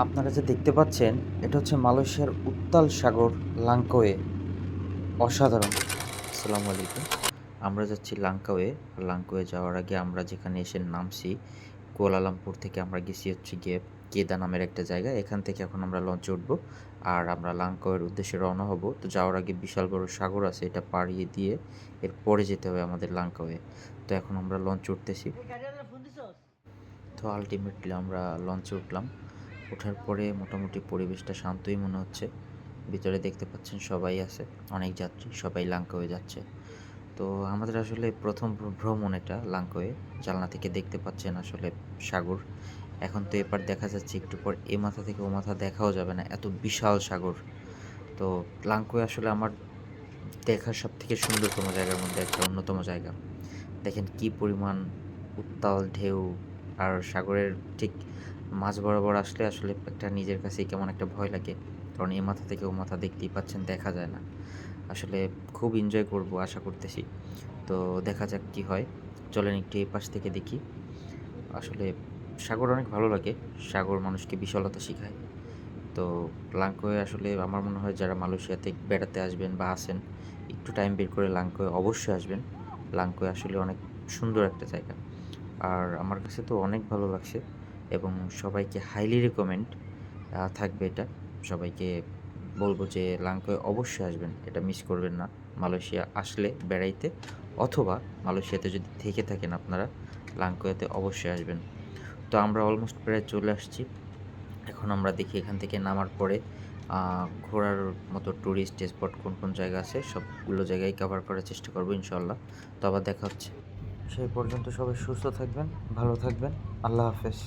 আপনারা যে দেখতে পাচ্ছেন এটা হচ্ছে মালয়েশিয়ার উত্তাল সাগর লাঙ্কোয়ে অসাধারণ। আসসালামু আলাইকুম। আমরা যাচ্ছি লাঙ্কাওয়ে লাঙ্কোয়ে যাওয়ার আগে আমরা যেখানে এসে নামছি কুয়ালালামপুর থেকে আমরা গেছি হচ্ছে গিয়ে কেদা নামের একটা জায়গা। এখান থেকে এখন আমরা লঞ্চে উঠবো আর আমরা লাঙ্কাওয়ের উদ্দেশ্যে রওনা হব। তো যাওয়ার আগে বিশাল বড় সাগর আছে এটা পাড়িয়ে দিয়ে এরপরে যেতে হবে আমাদের লাঙ্কাওয়ে তো এখন আমরা লঞ্চে উঠতেছি। তো আলটিমেটলি আমরা লঞ্চে উঠলাম। ওঠার পরে মোটামুটি পরিবেশটা শান্তই মনে হচ্ছে। ভিতরে দেখতে পাচ্ছেন সবাই আছে, অনেক যাত্রী, সবাই লাঙ্কাওয়ে যাচ্ছে। তো আমাদের আসলে প্রথম ভ্রমণ এটা লাঙ্কাওয়ে জানলা থেকে দেখতে পাচ্ছেন আসলে সাগর। এখন তো এপার দেখা যাচ্ছে একটু পর এ মাথা থেকে ও মাথা দেখাও যাবে না, এত বিশাল সাগর। তো লাঙ্কাওয়ে আসলে আমার দেখার সব থেকে সুন্দরতম জায়গার মধ্যে একটা অন্যতম জায়গা। দেখেন কি পরিমাণ উত্তাল ঢেউ, আর সাগরের ঠিক মাঝ বরাবর আসলে আসলে একটা নিজের কাছেই কেমন একটা ভয় লাগে। কারণ এই মাথা থেকে ও মাথা দেখতেই পাচ্ছেন, দেখা যায় না। আসলে খুব এনজয় করব, আশা করতেছি। তো দেখা যাক কি হয়। চলেন একটু এই পাশ থেকে দেখি। আসলে সাগর অনেক ভালো লাগে। সাগর মানুষকে বিশালতা শেখায়। তো লাঙ্কোয়ে আসলে আমার মনে হয় যারা মালয়েশিয়াতে বেড়াতে আসবেন বা আসেন, একটু টাইম বের করে লাঙ্কোয়ে অবশ্যই আসবেন। লাঙ্কোয়ে আসলে অনেক সুন্দর একটা জায়গা। আর আমার কাছে তো অনেক ভালো লাগছে। এবং সবাইকে হাইলি রেকমেন্ড থাকবে এটা। সবাইকে বলব যে লাঙ্কোয়ে অবশ্যই আসবেন, এটা মিস করবেন না। মালয়েশিয়া আসলে বেড়াইতে অথবা মালয়েশিয়াতে যদি থেকে থাকেন আপনারা লাঙ্কোয়াতে অবশ্যই আসবেন। তো আমরা অলমোস্ট প্রায় চলে আসছি। এখন আমরা দেখি এখান থেকে নামার পরে ঘোরার মতো ট্যুরিস্ট স্পট কোন কোন জায়গা আছে, সবগুলো জায়গায় কভার করার চেষ্টা করব ইনশাল্লাহ তো আবার দেখা হচ্ছে। সেই পর্যন্ত সবাই সুস্থ থাকবেন, ভালো থাকবেন। আল্লাহ হাফেজ।